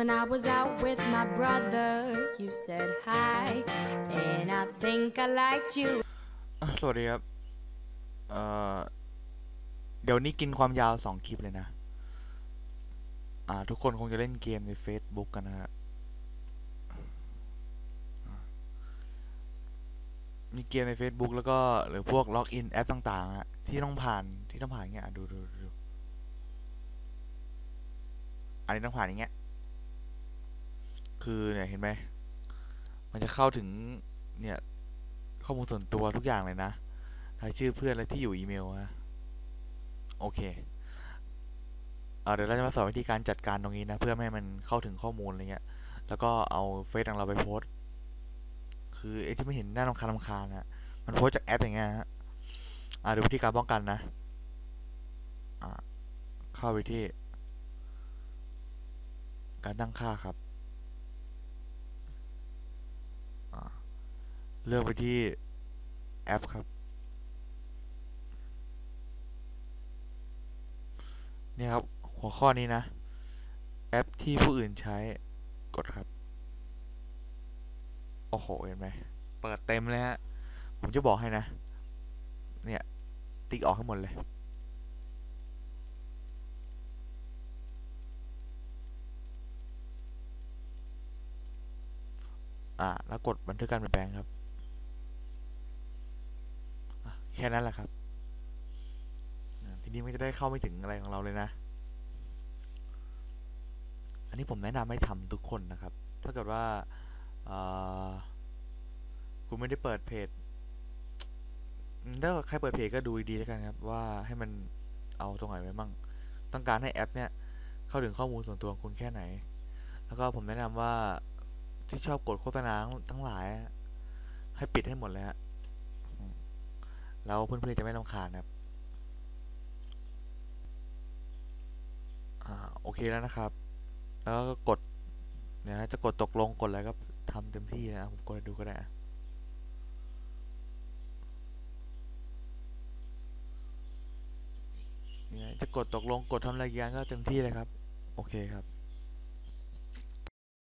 When I was out with my brother, you said hi, and I think I liked you. อะสวัสดีครับ เอ่อ เดี๋ยวนี้กินความยาวสองคลิปเลยนะ อ่า ทุกคนคงจะเล่นเกมใน Facebook กันนะฮะ มีเกมใน Facebook แล้วก็ หรือพวกล็อกอินแอปต่างๆอะที่ต้องผ่านที่ต้องผ่านอย่างเงี้ยดูดูดูอันนี้ต้องผ่านอย่างเงี้ย คือเนี่ยเห็นไหม มันจะเข้าถึงเนี่ยข้อมูลส่วนตัวทุกอย่างเลยนะรายชื่อเพื่อนและที่อยู่อีเมลนะโอเคเอ่อเดี๋ยวเราจะมาสอนวิธีการจัดการตรงนี้นะ เพื่อไม่ให้มันเข้าถึงข้อมูลอะไรเงี้ย แล้วก็เอาเฟซของเราไปโพสต์คือไอ้ที่ไม่เห็นหน้ารำคาญรำคาญนะมันโพสจากแอปอย่างเงี้ยฮะอ่าดูวิธีการป้องกันนะ อ่าเข้าไปที่ การตั้งค่าครับ อ่า เลือกไปที่แอปครับเนี่ยครับ หัวข้อนี้นะ แอปที่ผู้อื่นใช้กดครับ โอ้โห เห็นไหม เปิดเต็มเลยฮะ ผมจะบอกให้นะ เนี่ย ติ๊กออกให้หมดเลยอ่าแล้วกดบันทึกการเปลี่ยนแปลงครับ อะแค่นั้นแหละครับทีนี้มันจะได้เข้าไม่ถึงอะไรของเราเลยนะ อันนี้ผมแนะนำให้ทำทุกคนนะครับ ถ้าเกิดว่าอคุณไม่ได้เปิดเพจถ้าใครเปิดเพจก็ดูดีๆแล้วกันครับ ว่าให้มันเอาตรงไหนไว้มั่ง ต้องการให้แอป เนี่ย เข้าถึงข้อมูลส่วนตัวของคุณแค่ไหน แล้วก็ผมแนะนำว่าที่ชอบกดโฆษณาทั้งหลาย ให้ปิดให้หมดเลยฮะ แล้วเพื่อนๆจะไม่รำคาญครับอ่าโอเคแล้วนะครับ แล้วก็กดเนี่ยฮะจะกดตกลงกดอะไรก็ทำเต็มที่นะผมกดดูก็ได้เนี่ยจะกดตกลงกดทำรายงานก็เต็มที่เลยครับ โอเคครับ